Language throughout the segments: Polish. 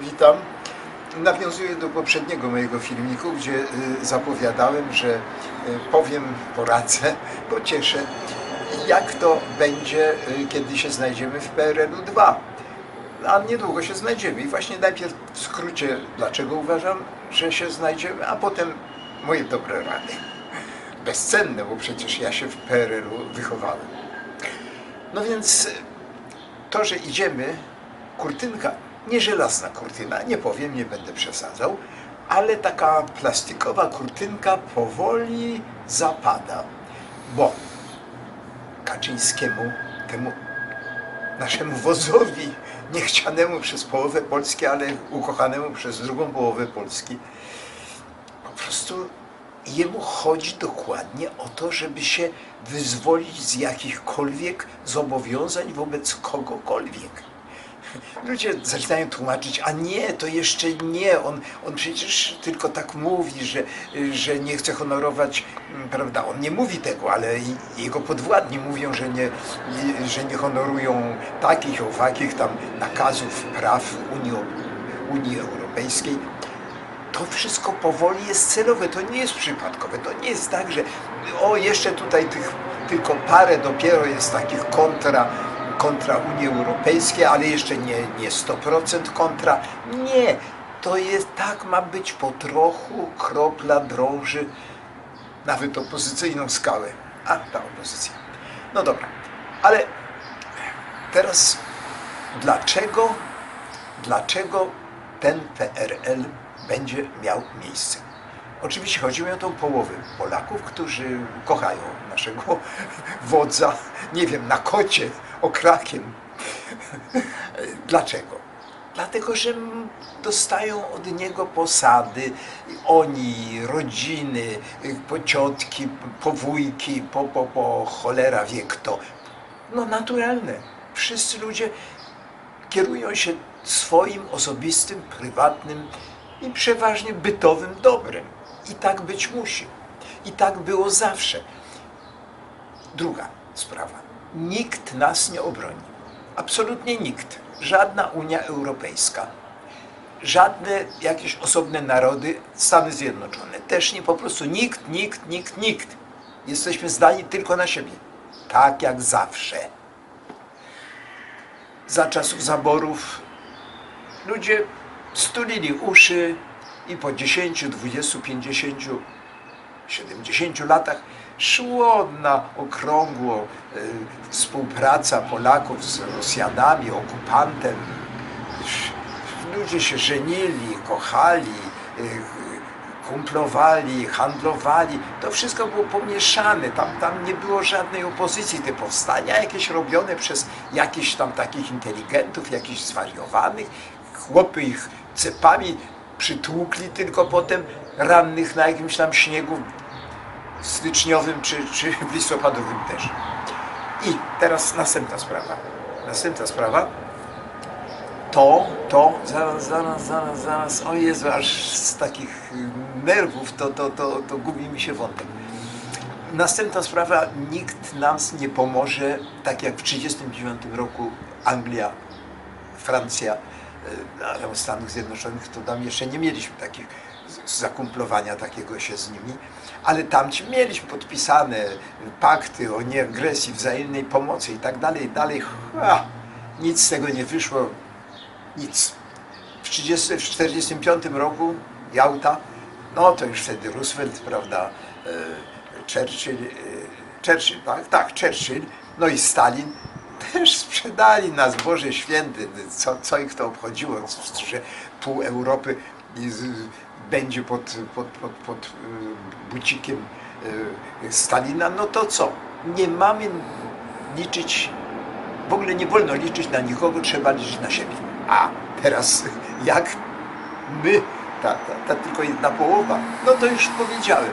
Witam. Nawiązuję do poprzedniego mojego filmiku, gdzie y, zapowiadałem, że y, powiem, poradzę, pocieszę, jak to będzie, y, kiedy się znajdziemy w PRL-u 2. A niedługo się znajdziemy. I właśnie najpierw w skrócie, dlaczego uważam, że się znajdziemy, a potem moje dobre rady. Bezcenne, bo przecież ja się w PRL-u wychowałem. No więc to, że idziemy, kurtynka, nie żelazna kurtyna, nie powiem, nie będę przesadzał, ale taka plastikowa kurtynka powoli zapada, bo Kaczyńskiemu, temu naszemu wozowi, niechcianemu przez połowę Polski, ale ukochanemu przez drugą połowę Polski, po prostu jemu chodzi dokładnie o to, żeby się wyzwolić z jakichkolwiek zobowiązań wobec kogokolwiek. Ludzie zaczynają tłumaczyć, a nie, to jeszcze nie, on, on przecież tylko tak mówi, że, że nie chce honorować, mm, prawda, on nie mówi tego, ale jego podwładni mówią, że nie, że nie honorują takich, owakich tam nakazów, praw Unii, Unii Europejskiej. To wszystko powoli jest celowe, to nie jest przypadkowe, to nie jest tak, że o jeszcze tutaj tych tylko parę dopiero jest takich kontra, kontra Unii Europejskiej, ale jeszcze nie, nie 100% kontra. Nie, to jest tak ma być po trochu, kropla drąży nawet opozycyjną skałę. A, ta opozycja. No dobra, ale teraz dlaczego dlaczego ten PRL będzie miał miejsce. Oczywiście chodzi mi o tą połowę Polaków, którzy kochają naszego wodza, nie wiem, na kocie, okrakiem. Dlaczego? Dlatego, że dostają od niego posady, oni, rodziny, y, po ciotki, po wujki, po, po, po cholera wie kto. No naturalne. Wszyscy ludzie kierują się swoim osobistym, prywatnym i przeważnie bytowym dobrem. I tak być musi. I tak było zawsze. Druga sprawa. Nikt nas nie obroni. Absolutnie nikt. Żadna Unia Europejska. Żadne jakieś osobne narody, Stany Zjednoczone. Też nie po prostu nikt, nikt, nikt, nikt. Jesteśmy zdani tylko na siebie. Tak jak zawsze za czasów zaborów ludzie stulili uszy i po 10, 20, 50, 70 latach szło na okrągło y, współpraca Polaków z Rosjanami, okupantem. Ludzie się żenili, kochali, y, kumplowali, handlowali. To wszystko było pomieszane. Tam, tam nie było żadnej opozycji. Te powstania jakieś robione przez jakichś tam takich inteligentów, jakichś zwariowanych. Chłopy ich cepami przytłukli tylko potem rannych na jakimś tam śniegu styczniowym czy, czy listopadowym też. I teraz następna sprawa. Następna sprawa to, to, zaraz, zaraz, zaraz, zaraz, o Jezu, aż z takich nerwów to, to, to, to gubi mi się wątek. Następna sprawa, nikt nam nie pomoże, tak jak w 1939 roku Anglia, Francja, o Stanach Zjednoczonych to tam jeszcze nie mieliśmy takich zakumplowania takiego się z nimi, ale tam ci mieliśmy podpisane pakty o nieagresji, wzajemnej pomocy i tak dalej, dalej. Ha, nic z tego nie wyszło, nic. W 30 w 45 roku Jałta, no to już wtedy Roosevelt, prawda, e, Churchill, e, Churchill, tak, tak, Churchill, no i Stalin też sprzedali nas, Boże Święty, co, co ich to obchodziło, że pół Europy będzie pod, pod, pod, pod e, bucikiem e, Stalina, no to co? Nie mamy liczyć w ogóle nie wolno liczyć na nikogo, trzeba liczyć na siebie. A teraz jak my, ta, ta, ta tylko jedna połowa, no to już powiedziałem,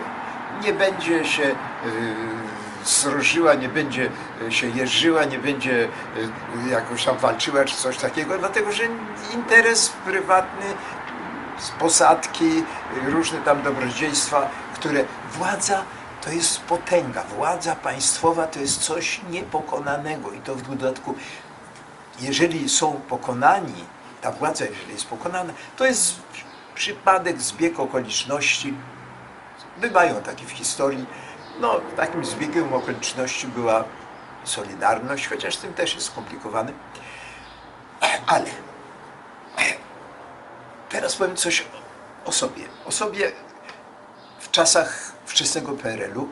nie będzie się y, srożyła, nie będzie y, się jeżyła, nie będzie y, jakoś tam walczyła czy coś takiego, dlatego że interes prywatny z posadki, y, różne tam dobrodziejstwa, które władza to jest potęga, władza państwowa to jest coś niepokonanego i to w dodatku, jeżeli są pokonani ta władza, jeżeli jest pokonana, to jest przypadek, zbieg okoliczności. Bywają takie w historii. No, takim zbiegiem okoliczności była Solidarność, chociaż tym też jest skomplikowany. Ale teraz powiem coś o sobie. O sobie w czasach wczesnego PRL-u.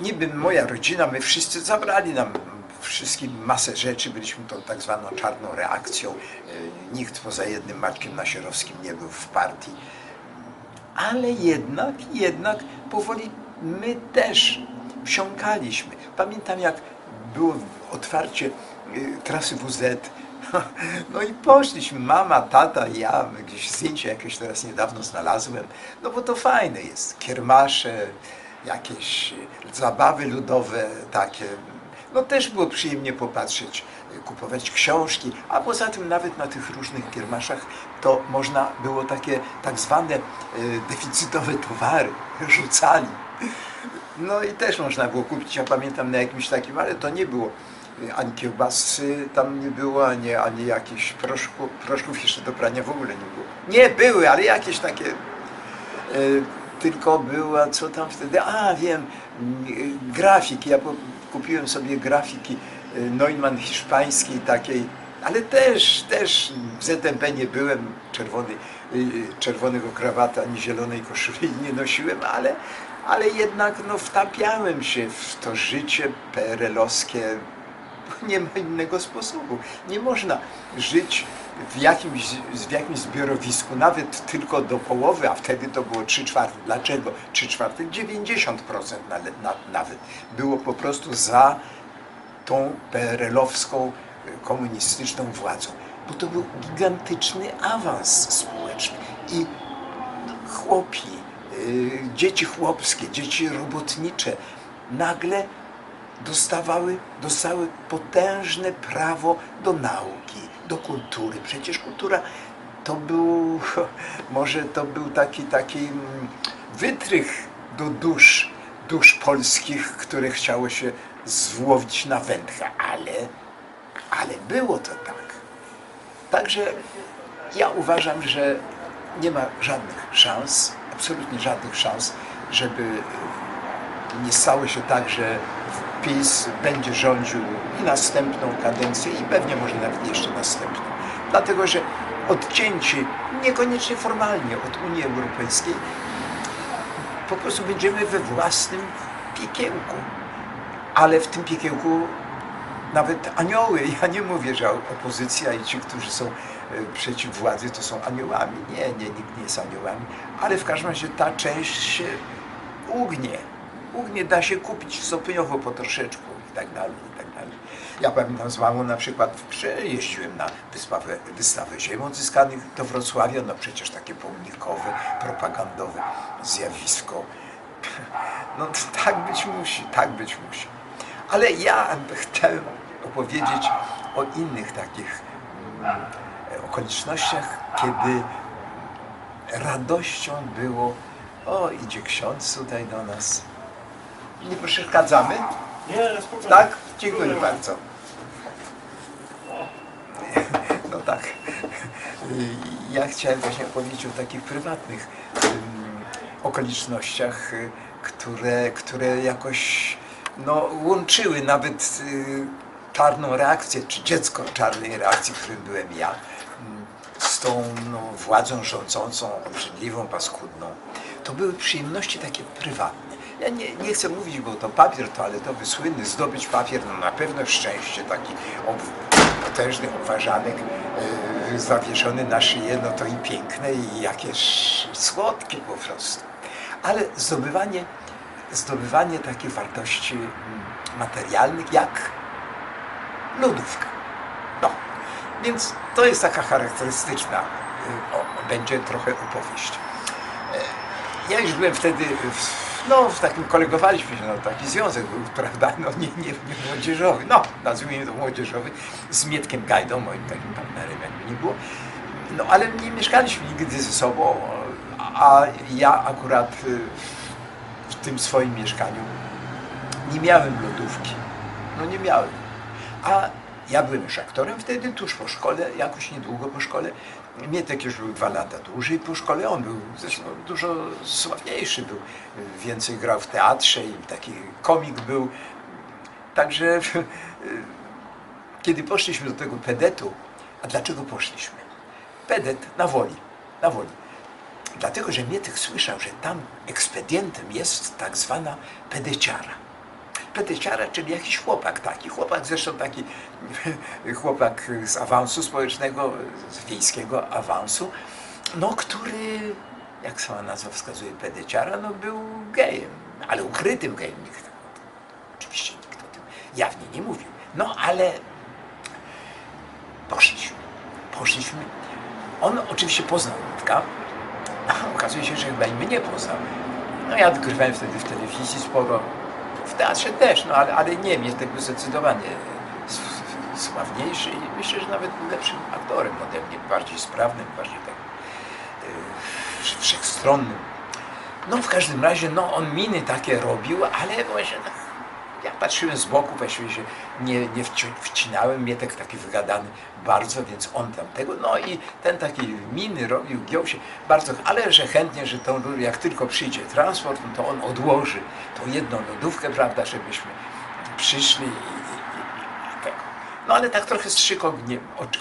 Niby moja rodzina, my wszyscy zabrali nam wszystkim masę rzeczy, byliśmy tą tak zwaną czarną reakcją. E, Nikt poza jednym Maćkiem Nasierowskim nie był w partii. Ale jednak, jednak powoli my też wsiąkaliśmy. Pamiętam jak było otwarcie y, trasy WZ, no i poszliśmy, mama, tata, ja, gdzieś zdjęcie jakieś teraz niedawno znalazłem, no bo to fajne jest, kiermasze, jakieś zabawy ludowe takie, no też było przyjemnie popatrzeć, kupować książki, a poza tym nawet na tych różnych kiermaszach to można było takie tak zwane y, deficytowe towary, rzucali. No i też można było kupić, ja pamiętam na jakimś takim, ale to nie było ani kiełbasy tam nie było, ani, ani jakichś proszku, proszków jeszcze do prania w ogóle nie było. Nie były, ale jakieś takie y, tylko była, co tam wtedy, a wiem, y, grafiki, ja kupiłem sobie grafiki y, Neumann hiszpańskiej takiej, ale też, też w ZMP nie byłem, czerwony, y, czerwonego krawata ani zielonej koszuli nie nosiłem, ale, ale jednak no, wtapiałem się w to życie PRL-owskie. Nie ma innego sposobu. Nie można żyć w jakimś, w jakimś zbiorowisku, nawet tylko do połowy, a wtedy to było 3 czwarte. Dlaczego 3 czwarte? 90% na, na, nawet było po prostu za tą PRL-owską y, komunistyczną władzą. Bo to był gigantyczny awans społeczny. I chłopi, y, dzieci chłopskie, dzieci robotnicze nagle dostawały, dostały potężne prawo do nauki, do kultury. Przecież kultura to był, może to był taki, taki mm, wytrych do dusz, dusz polskich, które chciało się złowić na wędkę, ale, ale było to tak. Także ja uważam, że nie ma żadnych szans, absolutnie żadnych szans, żeby nie stało się tak, że PiS będzie rządził i następną kadencję i pewnie może nawet jeszcze następną. Dlatego, że odcięci niekoniecznie formalnie od Unii Europejskiej po prostu będziemy we własnym piekiełku. Ale w tym piekiełku nawet anioły, ja nie mówię, że opozycja i ci, którzy są e, przeciw władzy, to są aniołami. Nie, nie, nikt nie jest aniołami, ale w każdym razie ta część się ugnie. Ugnie da się kupić stopniowo po troszeczku i tak dalej, i tak dalej. Ja pamiętam z mamą na przykład przejeździłem na wystawę, wystawę ziem odzyskanych do Wrocławia, no przecież takie pomnikowe, propagandowe zjawisko. No tak być musi, tak być musi. Ale ja chcę opowiedzieć o innych takich mm, okolicznościach, kiedy radością było, o idzie ksiądz tutaj do nas. Nie przeszkadzamy? Nie, spokojnie. Tak? Dziękuję bardzo. No tak. Ja chciałem właśnie powiedzieć o takich prywatnych okolicznościach, y, które, które jakoś no, łączyły nawet y, czarną reakcję, czy dziecko czarnej reakcji, którym byłem ja, z tą no, władzą rządzącą, obrzydliwą, paskudną. To były przyjemności takie prywatne. Ja nie, nie chcę mówić, bo to papier toaletowy słynny, zdobyć papier, no na pewno szczęście, taki potężny obwarzanek yy, zawieszony na szyję, no to i piękne, i jakieś słodkie po prostu. Ale zdobywanie, zdobywanie takich wartości mm, materialnych jak lodówka. No, więc to jest taka charakterystyczna, y, o, będzie trochę opowieść. E, Ja już byłem wtedy, w, no w takim kolegowaliśmy się, no taki związek był, prawda, no nie, nie, nie młodzieżowy, no nazwijmy to młodzieżowy, z Mietkiem Gajdą, moim takim partnerem, jakby nie było. No ale nie mieszkaliśmy nigdy ze sobą, a ja akurat y, w tym swoim mieszkaniu nie miałem lodówki. No nie miałem. A Ja byłem już aktorem wtedy, tuż po szkole, jakoś niedługo po szkole. Mietek już był dwa lata dłużej po szkole, on był zresztą dużo sławniejszy, był, więcej grał w teatrze i taki komik był. Także kiedy poszliśmy do tego pedetu, a dlaczego poszliśmy? Pedet na woli, na woli. Dlatego, że Mietek słyszał, że tam ekspedientem jest tak zwana pedeciara. Pedeciara, czyli jakiś chłopak taki, chłopak zresztą taki chłopak z awansu społecznego, z wiejskiego awansu, no który, jak sama nazwa wskazuje, pedeciara, no był gejem, ale ukrytym gejem. Nikt, oczywiście nikt o tym jawnie nie mówił. No ale poszliśmy, poszliśmy. On oczywiście poznał Mietka, a okazuje się, że chyba i mnie poznał. No ja odgrywałem wtedy w telewizji sporo, w teatrze też, no ale, ale nie, Mietek był zdecydowanie sławniejszy i myślę, że nawet lepszym aktorem ode mnie, bardziej sprawnym, bardziej tak yy, wszechstronnym. No w każdym razie, no on miny takie robił, ale właśnie tak, ja patrzyłem z boku, właściwie się nie, nie wci- wcinałem, Mietek taki wygadany bardzo, więc on tam tego, no i ten taki miny robił, giął się bardzo, ale że chętnie, że to jak tylko przyjdzie transport, no to on odłoży tą jedną lodówkę, prawda, żebyśmy przyszli i, i, i, tego. No ale tak trochę strzyk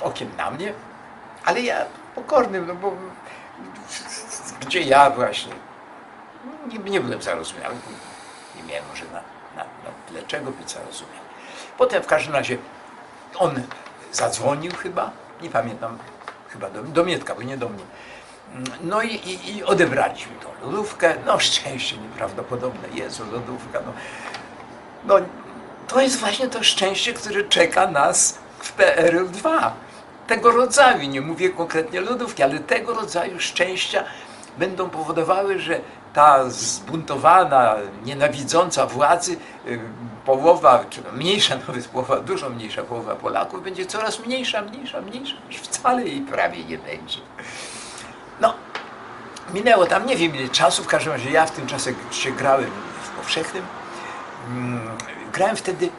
okiem na mnie, ale ja pokornym, no bo gdzie ja właśnie nie, nie byłem zarozumiały, nie miałem może na, na, na tle czego być zarozumiały. Potem w każdym razie on zadzwonił chyba, nie pamiętam, chyba do, do Mietka, bo nie do mnie. No i, i, i odebraliśmy tą lodówkę. No szczęście nieprawdopodobne, Jezu, lodówka. No, no to jest właśnie to szczęście, które czeka nas w PRL-2. Tego rodzaju, nie mówię konkretnie lodówki, ale tego rodzaju szczęścia będą powodowały, że ta zbuntowana, nienawidząca władzy y, połowa, czy mniejsza nawet połowa, dużo mniejsza połowa Polaków będzie coraz mniejsza, mniejsza, mniejsza, aż wcale jej prawie nie będzie. No, minęło tam nie wiem ile czasu, w każdym razie ja w tym czasie się grałem w powszechnym. Mm, Grałem wtedy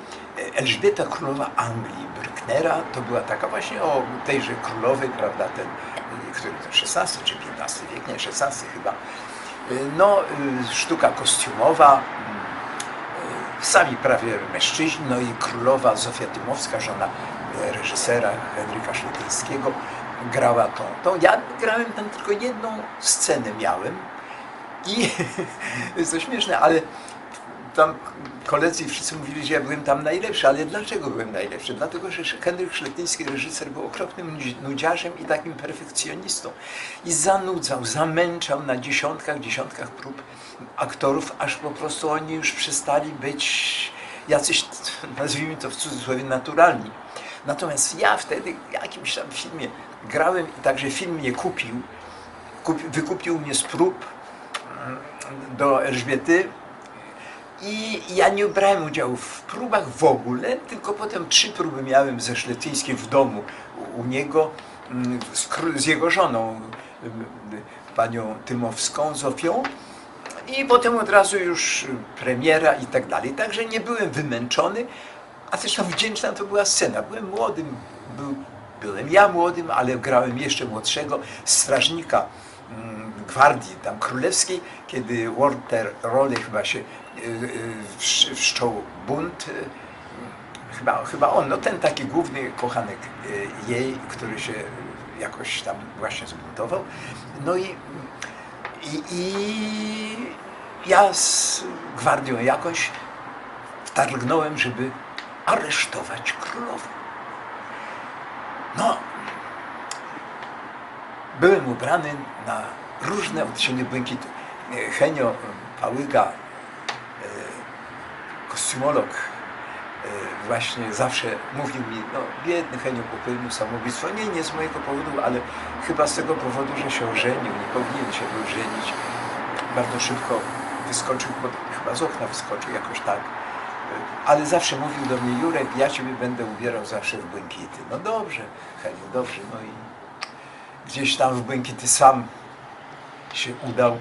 Elżbieta Królowa Anglii, Brücknera, to była taka właśnie o tejże królowej, prawda, ten, który to XVI czy XV wiek, nie, XVI chyba. Y, No, y, sztuka kostiumowa, y, sami prawie mężczyźni, no i królowa Zofia Tymowska, żona reżysera Henryka Szletyńskiego, grała tą. Ja grałem tam tylko jedną scenę miałem i jest to śmieszne, ale tam koledzy wszyscy mówili, że ja byłem tam najlepszy, ale dlaczego byłem najlepszy? Dlatego, że Henryk Szletyński, reżyser, był okropnym nudzi- nudziarzem i takim perfekcjonistą. I zanudzał, zamęczał na dziesiątkach, dziesiątkach prób aktorów, aż po prostu oni już przestali być jacyś, nazwijmy to w cudzysłowie, naturalni. Natomiast ja wtedy w jakimś tam filmie grałem i także film mnie kupił, kupi, wykupił mnie z prób mm, do Elżbiety i ja nie brałem udziału w próbach w ogóle, tylko potem trzy próby miałem ze Szletyńskim w domu u, niego mm, z, z jego żoną, mm, panią Tymowską, Zofią. I potem od razu już premiera i tak dalej. Także nie byłem wymęczony, a zresztą wdzięczna to była scena. Byłem młodym, był, byłem ja młodym, ale grałem jeszcze młodszego strażnika mm, gwardii tam królewskiej, kiedy Walter Raleigh chyba się y, y, wszczął bunt. y, Chyba, chyba on, no ten taki główny kochanek y, jej, który się jakoś tam właśnie zbuntował. No i, i, i ja z gwardią jakoś wtargnąłem, żeby aresztować królową. No, byłem ubrany na różne odcienie błękitu. Henio Pałyga, kostiumolog, e, właśnie zawsze mówił mi, no biedny Henio popełnił samobójstwo. Nie, nie z mojego powodu, ale chyba z tego powodu, że się ożenił, nie powinien się był żenić. Bardzo szybko wyskoczył, chyba z okna wyskoczył jakoś tak. E, Ale zawsze mówił do mnie, Jurek, ja Ciebie będę ubierał zawsze w błękity. No dobrze, Henio, dobrze. No i gdzieś tam w błękity sam się udał.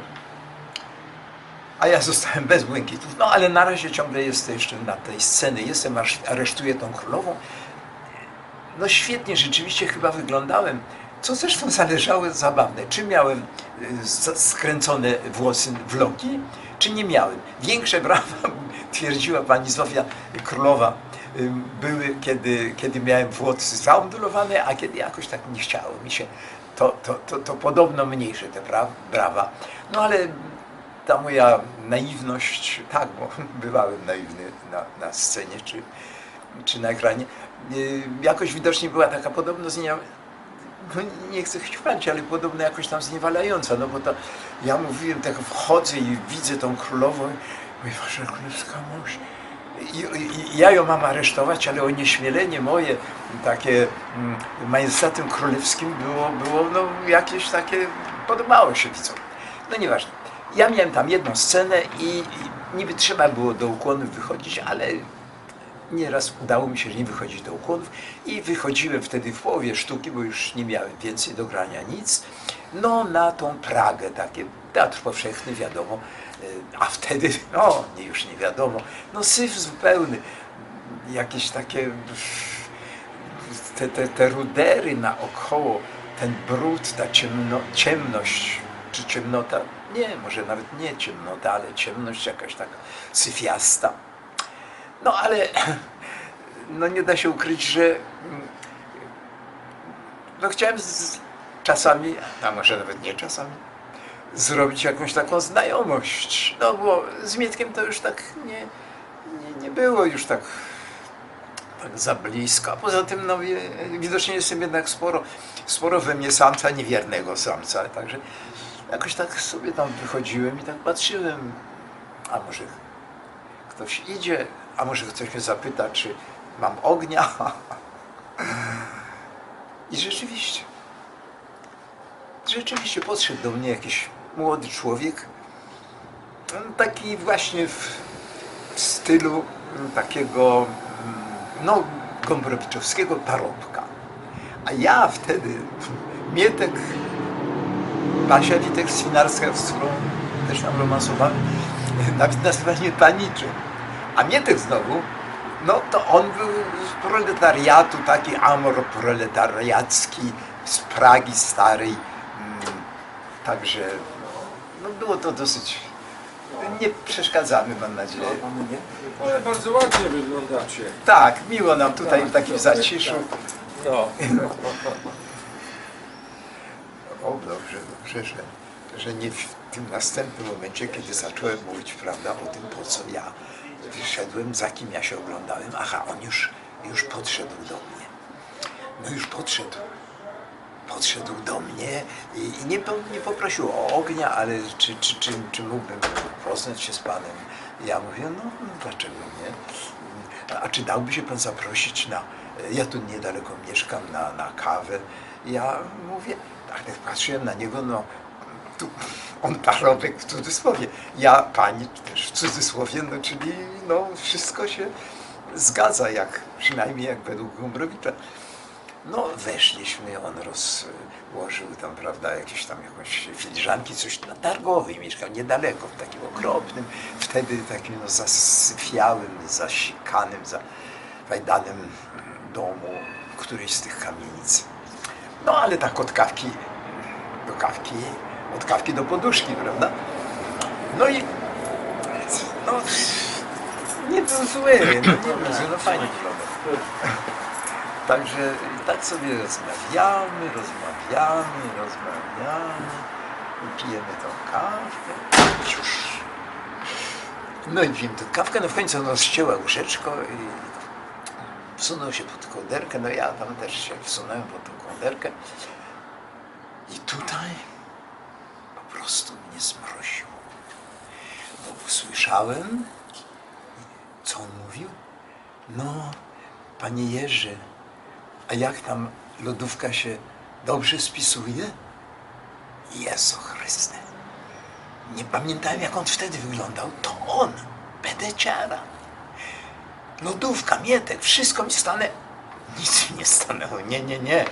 A ja zostałem bez błękitów. No ale na razie ciągle jestem jeszcze na tej scenie. Jestem, aż aresztuję tą królową. no świetnie, rzeczywiście chyba wyglądałem, co zresztą zależało zabawne, czy miałem y, skręcone włosy w loki, czy nie miałem. Większe brawa, twierdziła pani Zofia Królowa, y, były, kiedy, kiedy miałem włosy zaondulowane, a kiedy jakoś tak nie chciało mi się, to, to, to, to podobno mniejsze te bra- brawa. No ale ta moja naiwność, tak, bo bywałem naiwny na, na scenie czy, czy na ekranie, yy, jakoś widocznie była taka podobno znia, no nie chcę chwalić, ale podobno jakoś tam zniewalająca, no bo to ja mówiłem, tak wchodzę i widzę tą królową, mówię, wasza królewska mąż. I, I ja ją mam aresztować, ale onieśmielenie moje, takie mm, majestatem królewskim było, było no, jakieś takie, podobało się widzom. No nieważne. Ja miałem tam jedną scenę i, niby trzeba było do ukłonów wychodzić, ale nieraz udało mi się nie wychodzić do ukłonów i wychodziłem wtedy w połowie sztuki, bo już nie miałem więcej do grania nic, no na tą Pragę, takie teatr powszechny, wiadomo, y, a wtedy, no nie, już nie wiadomo, no syf zupełny, jakieś takie te, te, te rudery naokoło, ten brud, ta ciemno, ciemność, czy ciemnota, nie, może nawet nie ciemnota, ale ciemność jakaś taka syfiasta. No ale no nie da się ukryć, że mm, no chciałem z, czasami, a może nawet nie czasami, zrobić jakąś taką znajomość. No bo z Mietkiem to już tak nie, nie, nie było już tak, tak za blisko. A poza tym no, widocznie jestem jednak sporo, sporo we mnie samca, niewiernego samca. Także jakoś tak sobie tam wychodziłem i tak patrzyłem, a może ktoś idzie, a może ktoś mnie zapyta, czy mam ognia. I rzeczywiście, rzeczywiście podszedł do mnie jakiś młody człowiek, mm, taki właśnie w, w stylu takiego, mm, no, Gombrowiczowskiego parobka. A ja wtedy, Mietek, Basia Witek Swinarska, z którą też tam romansowałem, nawet nazywa mnie paniczem. A Mietek znowu, no to on był z proletariatu, taki amor proletariacki z Pragi starej. Mm, Także no było to dosyć. Nie przeszkadzamy, mam nadzieję. Ale bardzo ładnie wyglądacie. Tak, miło nam tutaj w takim zaciszu. No. O, dobrze, że, nie w tym następnym momencie, kiedy zacząłem mówić, prawda, o tym, po co ja wyszedłem, za kim ja się oglądałem. Aha, on już, już podszedł do mnie. No już podszedł. Podszedł do mnie i, i nie, nie poprosił o ognia, ale czy, czy, czy, czy mógłbym poznać się z panem. Ja mówię, no dlaczego nie? A czy dałby się pan zaprosić na, ja tu niedaleko mieszkam, na, na kawę. Ja mówię, tak patrzyłem na niego, no tu, on parobek w cudzysłowie, ja pani też w cudzysłowie, no czyli no wszystko się zgadza, jak przynajmniej jak według Gombrowicza. No weszliśmy, on rozłożył tam, prawda, jakieś tam jakąś filiżanki, coś na Targowej mieszkał, niedaleko, w takim okropnym, wtedy takim no, zasyfiałym, zasikanym, zafajdanym domu w którejś z tych kamienic. No ale tak od kawki do kawki, od kawki do poduszki, prawda? No i no, nie był zły, no nie był zły, no fajnie. Także tak sobie rozmawiamy, rozmawiamy, rozmawiamy, i pijemy tą kawkę. Ciusz. No i pijemy tą kawkę, no w końcu no ścięła łyżeczko i wsunął się pod kołderkę, no ja tam też się wsunąłem pod tą kołderkę. I tutaj po prostu mnie zmroziło. Bo usłyszałem, co on mówił? No, panie Jerzy, a jak tam lodówka się dobrze spisuje? Jezu Chryste. Nie pamiętałem, jak on wtedy wyglądał. To on, pedeciara. Lodówka, mietek, wszystko mi stanę. Nic mi nie stanęło. Nie, nie, nie.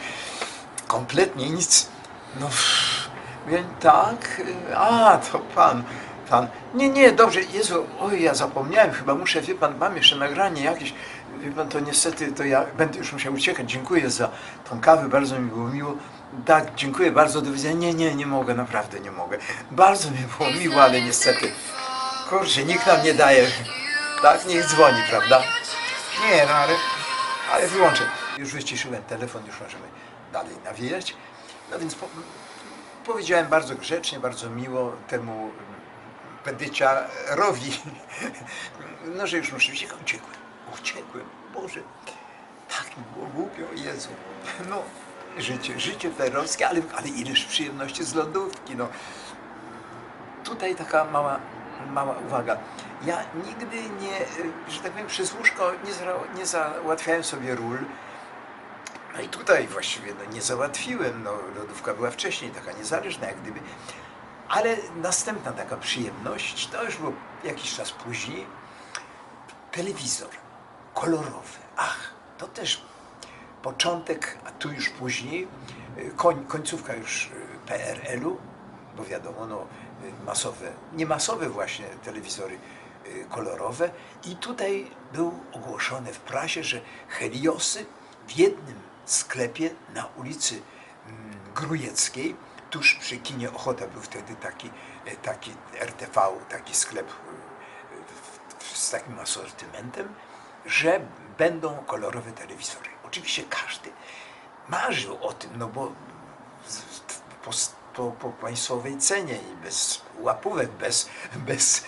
Kompletnie nic. No, wiem, tak. y, A, to pan. Pan. Nie, nie, dobrze. Jezu, oj, ja zapomniałem, chyba muszę, wie pan, mam jeszcze nagranie jakieś. Wie pan, to niestety to ja będę już musiał uciekać. Dziękuję za tą kawę, bardzo mi było miło. Tak, dziękuję bardzo, do widzenia. Nie, nie, nie mogę, naprawdę nie mogę. Bardzo mi było miło, ale niestety, kurczę, nikt nam nie daje. Tak, niech dzwoni, prawda? Nie, no ale, ale wyłączę. Już wyciszyłem telefon, już możemy dalej nawijać. No więc po, powiedziałem bardzo grzecznie, bardzo miło temu pedyciarowi, no że już muszę uciekać. Uciekłem, uciekłem, Boże, tak mi było głupio, Jezu. No, życie, życie perowskie, ale, ale ileż przyjemności z lodówki, no. Tutaj taka mała, mała uwaga. Ja nigdy nie, y, że tak powiem, przez łóżko nie, zra- nie załatwiałem sobie ról. No i tutaj właściwie no, nie załatwiłem. No, lodówka była wcześniej taka niezależna, jak gdyby. Ale następna taka przyjemność, to już było jakiś czas później, telewizor kolorowy. Ach, to też początek, a tu już później, y, koń, końcówka już y, PRL-u, bo wiadomo, no, masowe, nie masowe właśnie telewizory kolorowe. I tutaj był ogłoszone w prasie, że Heliosy w jednym sklepie na ulicy mm, Grujeckiej, tuż przy kinie Ochota był wtedy taki, y, taki RTV, taki sklep y, y, z takim asortymentem, że będą kolorowe telewizory. Oczywiście każdy marzył o tym, no bo po, po, państwowej cenie i bez łapówek, bez, bez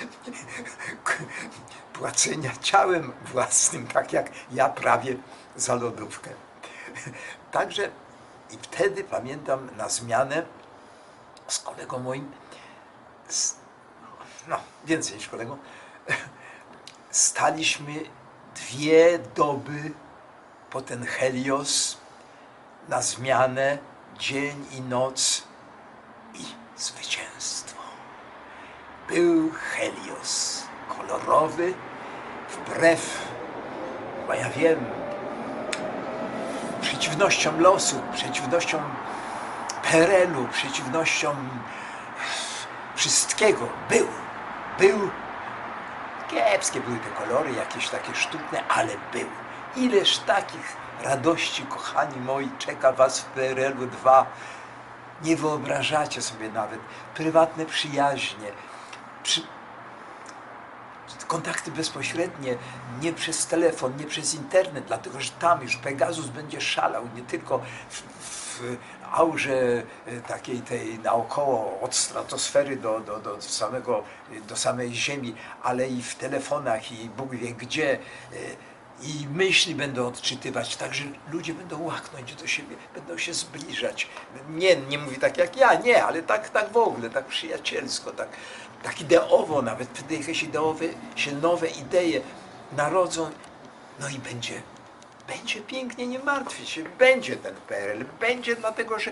płacenia ciałem własnym, tak jak ja prawie za lodówkę. Także i wtedy pamiętam na zmianę z kolegą moim, z, no więcej niż kolegą, staliśmy dwie doby po ten Helios na zmianę, dzień i noc zwycięstwo. Był Helios, kolorowy, wbrew, chyba ja wiem, przeciwnościom losu, przeciwnościom PRL-u, przeciwnościom wszystkiego. Był, był Kiepskie były te kolory, jakieś takie sztuczne, ale był. Ileż takich radości, kochani moi, czeka was w PRL-u 2. Nie wyobrażacie sobie nawet. Prywatne przyjaźnie, przy... kontakty bezpośrednie, nie przez telefon, nie przez internet, dlatego że tam już Pegasus będzie szalał, nie tylko w, w aurze e, takiej tej naokoło, od stratosfery do, do, do, samego, do samej Ziemi, ale i w telefonach i Bóg wie gdzie. e, I myśli będą odczytywać, także ludzie będą łaknąć do siebie, będą się zbliżać. Nie, nie mówi tak jak ja, nie, ale tak, tak w ogóle, tak przyjacielsko, tak, tak ideowo nawet, wtedy jakieś ideowe, się nowe idee narodzą, no i będzie będzie pięknie, nie martwię się, będzie ten PRL, będzie dlatego, że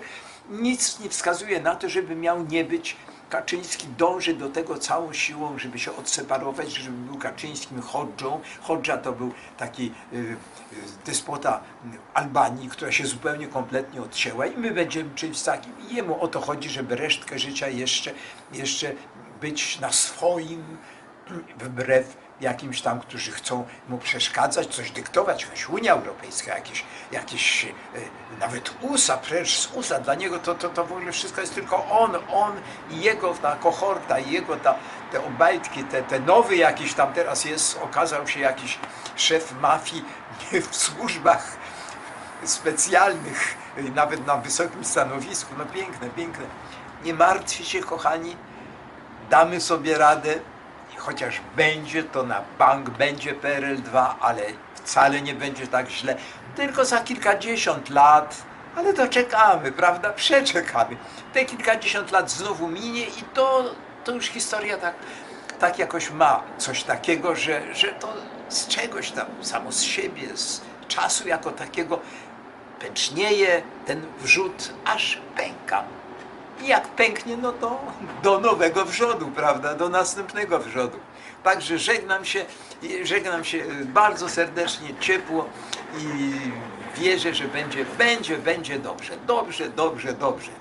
nic nie wskazuje na to, żeby miał nie być. Kaczyński dąży do tego całą siłą, żeby się odseparować, żeby był Kaczyńskim Hodżą. Hodża to był taki y, y, despota Albanii, która się zupełnie kompletnie odcięła i my będziemy czymś takim. I jemu o to chodzi, żeby resztkę życia jeszcze, jeszcze być na swoim, wbrew jakimś tam, którzy chcą mu przeszkadzać, coś dyktować, jakaś Unia Europejska, jakieś, jakieś e, nawet USA, przecież z USA, dla niego to, to, to w ogóle wszystko jest tylko on, on i jego ta kohorta, i jego ta, te obajtki, te, te nowy jakiś tam teraz jest, okazał się jakiś szef mafii w służbach specjalnych, nawet na wysokim stanowisku, no piękne, piękne. Nie martwcie się, kochani, damy sobie radę, chociaż będzie to na bank, będzie PRL2, ale wcale nie będzie tak źle, tylko za kilkadziesiąt lat, ale to czekamy, prawda? Przeczekamy. Te kilkadziesiąt lat znowu minie i to, to już historia tak, tak jakoś ma coś takiego, że, że to z czegoś tam, samo z siebie, z czasu jako takiego pęcznieje ten wrzód, aż pęka. I jak pęknie, no to do nowego wrzodu, prawda? Do następnego wrzodu. Także żegnam się, żegnam się bardzo serdecznie, ciepło i wierzę, że będzie, będzie, będzie dobrze. Dobrze, dobrze, dobrze.